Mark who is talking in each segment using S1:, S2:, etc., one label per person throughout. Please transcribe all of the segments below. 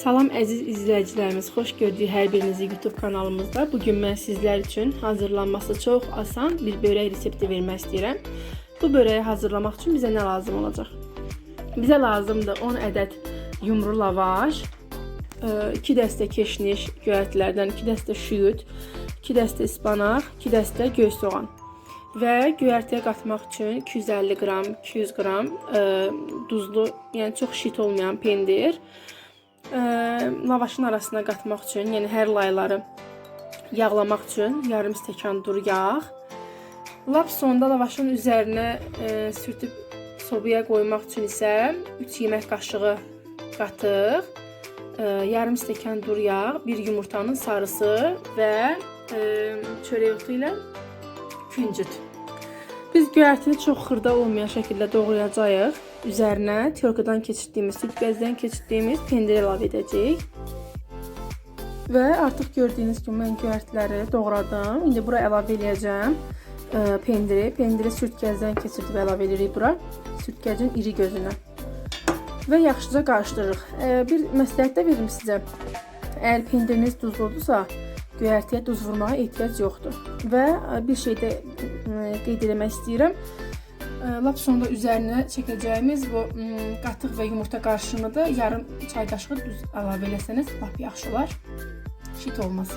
S1: Salam əziz izləyicilərimiz, xoş gördük hər birinizi YouTube kanalımızda. Bu gün mən sizlər üçün hazırlanması çox asan bir börək resepti vermək istəyirəm. Bu börəyi hazırlamaq üçün bizə nə lazım olacaq? Bizə lazımdır 10 ədəd yumru lavaş, 2 dəstə keşniş göyərtilərdən, 2 dəstə şüyüt, 2 dəstə ispanaq, 2 dəstə göy soğan. Və göyərtiyə qatmaq üçün 250 qram, 200 qram ə, duzlu, yəni çox şit olmayan pendir, ə, lavaşın arasına qatmaq üçün, yəni hər layları yağlamaq üçün yarım stəkan dur yağ. Lap sonda lavaşın üzərinə ə, sürtüb sobaya qoymaq üçün isə 3 yemək qaşığı qatıq, ə, yarım stəkan dur yağ, bir yumurtanın sarısı və ə, çörək otu ilə küncüt. Biz göyərtini çox xırda olmayan şəkildə doğrayacağıq. Üzərinə tyorkadan keçirdiyimiz, süt bezdən keçirdiyimiz pendir əlavə edəcəyik. Və artıq gördüyünüz kimi mən göyərtiləri doğradım. İndi bura əlavə edəcəm ə, pendiri. Pendiri sürtkəcdən keçirdib əlavə edirik bura. Sürtkəcin iri gözünə. Və yaxşıca qarışdırırıq. Ə, bir məsləhət də verim sizə. Əgər pendiriniz duzludursa, göyərtiyə duz vurmağa ehtiyac yoxdur. Və ə, bir şey də qeyd etmək istəyirəm. Ə, Lap sonda üzərinə çəkəcəyimiz bu qatıq və yumurta qarışımını da yarım çay qaşığı duz əlavə eləsəniz lap yaxşı olar. Şit olmaz.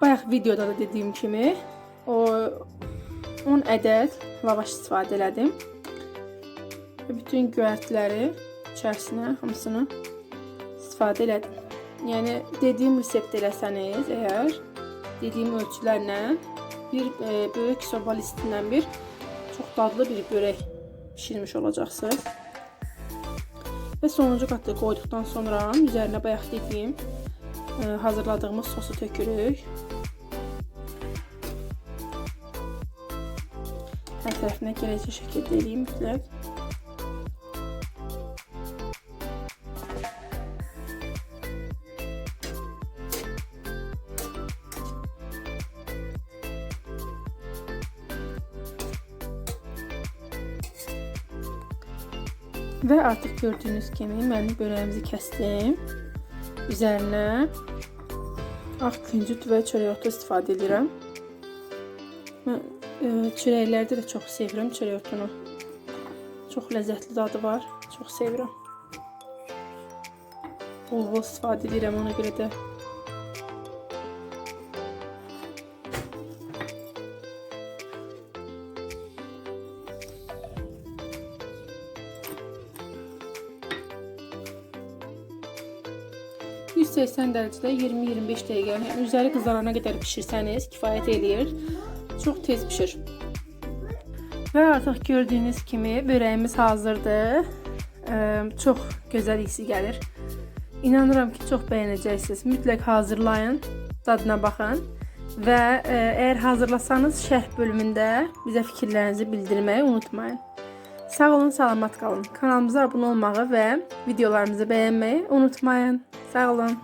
S1: Bayaq videoda da dediyim kimi o 10 ədəd lavaş istifadə elədim. Bütün göyərtiləri içərisinə hamısını istifadə elədim. Yəni dediyim resept eləsəniz əgər dediyim ölçülərlə bir e, böyük soba listindən bir çox dadlı bir börək bişirmiş olacaqsınız. Və sonuncu qatı qoyduqdan sonra üzərinə bayaq dediyim hazırladığımız sosu tökürük. Hər tərəfinə gələcək şəkildə eləyim mütləq. Və artıq gördüyünüz kimi mən börəyimizi kəsdim. Üzərinə ağ küncüt və çörək otu istifadə edirəm. Mən e, çörəklərdə də çox sevirəm çörək otunu. Çox ləzzətli dadı var. Çox sevirəm. Bol-bol istifadə edirəm ona görə də. ...180 dərəcədə 20-25 dəqiqə, yəni üzəri qızarana qədər bişirsəniz kifayət eləyir. Çox tez bişir. Və artıq gördüyünüz kimi börəyimiz hazırdır. Çox gözəl isi gəlir. İnanıram ki, çox bəyənəcəksiniz. Mütləq hazırlayın, dadına baxın və əgər hazırlasanız şərh bölümündə bizə fikirlərinizi bildirməyi unutmayın. Sağ olun, salamat qalın. Kanalımıza abunə olmağı və videolarımızı bəyənməyi unutmayın. Sağ olun.